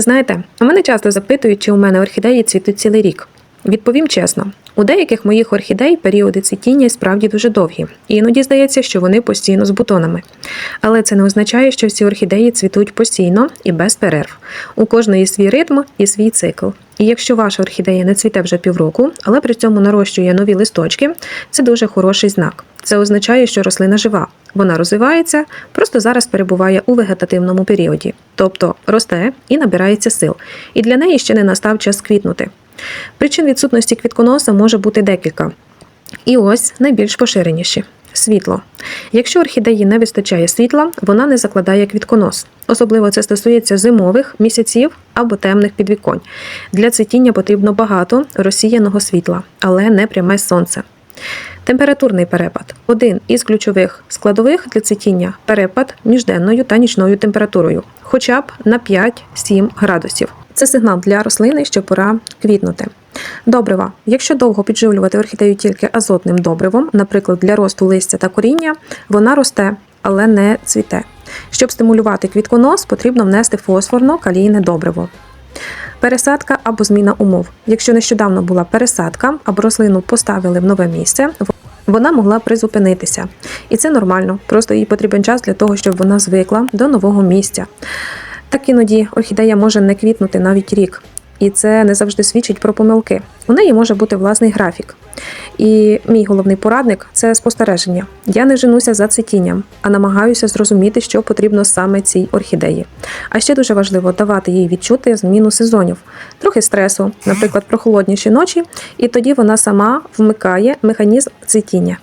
Знаєте, мене часто запитують, чи у мене орхідеї цвітуть цілий рік. Відповім чесно, у деяких моїх орхідей періоди цвітіння справді дуже довгі, і іноді здається, що вони постійно з бутонами. Але це не означає, що всі орхідеї цвітуть постійно і без перерв. У кожної свій ритм і свій цикл. І якщо ваша орхідея не цвіте вже півроку, але при цьому нарощує нові листочки, це дуже хороший знак. Це означає, що рослина жива. Вона розвивається, просто зараз перебуває у вегетативному періоді, тобто росте і набирається сил. І для неї ще не настав час квітнути. Причин відсутності квітконоса може бути декілька. І ось найбільш поширеніші. Світло. Якщо орхідеї не вистачає світла, вона не закладає квітконос. Особливо це стосується зимових місяців або темних підвіконь. Для цвітіння потрібно багато розсіяного світла, але не пряме сонце. Температурний перепад один із ключових складових для цвітіння перепад між денною та нічною температурою, хоча б на 5-7 градусів. Це сигнал для рослини, що пора квітнути. Добрива. Якщо довго підживлювати орхідею тільки азотним добривом, наприклад, для росту листя та коріння, вона росте, але не цвіте. Щоб стимулювати квітконос, потрібно внести фосфорно-калійне добриво. Пересадка або зміна умов. Якщо нещодавно була пересадка або рослину поставили в нове місце, вона могла призупинитися. І це нормально, просто їй потрібен час для того, щоб вона звикла до нового місця. Так іноді орхідея може не квітнути навіть рік, і це не завжди свідчить про помилки. У неї може бути власний графік. І мій головний порадник це спостереження. Я не женуся за цвітінням, а намагаюся зрозуміти, що потрібно саме цій орхідеї. А ще дуже важливо давати їй відчути зміну сезонів, трохи стресу, наприклад, прохолодніші ночі, і тоді вона сама вмикає механізм цвітіння.